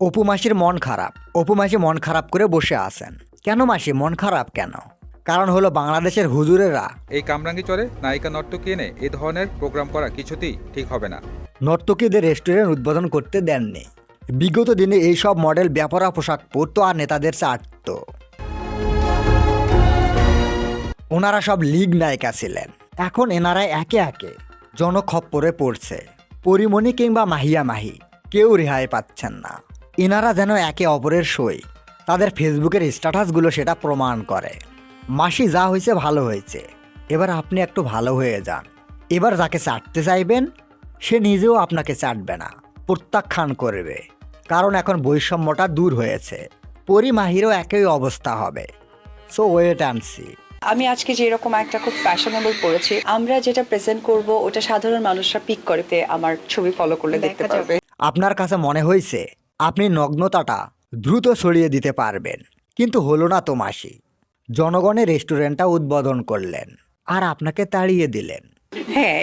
অপু মাসির মন খারাপ। অপু মাসি মন খারাপ করে বসে আছেন। কেন মাসি মন খারাপ কেন? কারণ হলো বাংলাদেশের হুজুরেরা এই কামরাঙ্গি চরে নায়িকা নর্তকী এনে এই ধরনের প্রোগ্রাম করা কিছুতেই ঠিক হবে না। নর্তকীদের রেস্টুরেন্ট উদ্বোধন করতে দেননি। বিগত দিনে এইসব মডেল ব্যাপারা পোশাক পরতো আর নেতাদের চাটত। ওনারা সব লিগ নায়িকা ছিলেন। এখন এনারা একে একে জনখপ্পরে পড়ছে। পরিমণি কিংবা মাহিয়া মাহি কেউ রেহাই পাচ্ছেন না। এনারা যেন একে অপরের সই। তাদের ফেসবুকের স্ট্যাটাসগুলো সেটা প্রমাণ করে। মাসি যা হয়েছে ভালো হয়েছে। এবার আপনি একটু ভালো হয়ে যান। এবার যাকে চাটতে চাইবেন সে নিজেও আপনাকে চাটবে না। প্রত্যাখ্যান করবে। কারণ এখন বৈষম্যটা দূর হয়েছে। পরিমাহিরও একই অবস্থা হবে। সো ওয়েট অ্যান্ড সি আমি আজকে যেরকম একটা খুব ফ্যাশনেবল পড়েছি আমরা যেটা প্রেজেন্ট করব ওটা সাধারণ মানুষরা পিক করতে আমার ছবি ফলো করলে দেখতে পারবে। আপনার কাছে মনে হয়েছে আপনি নগ্নতাটা দ্রুত সরিয়ে দিতে পারবেন। কিন্তু হলো না তো মাসি। জনগণের রেস্টুরেন্টটা উদ্বোধন করলেন আর আপনাকে তাড়িয়ে দিলেন। হ্যাঁ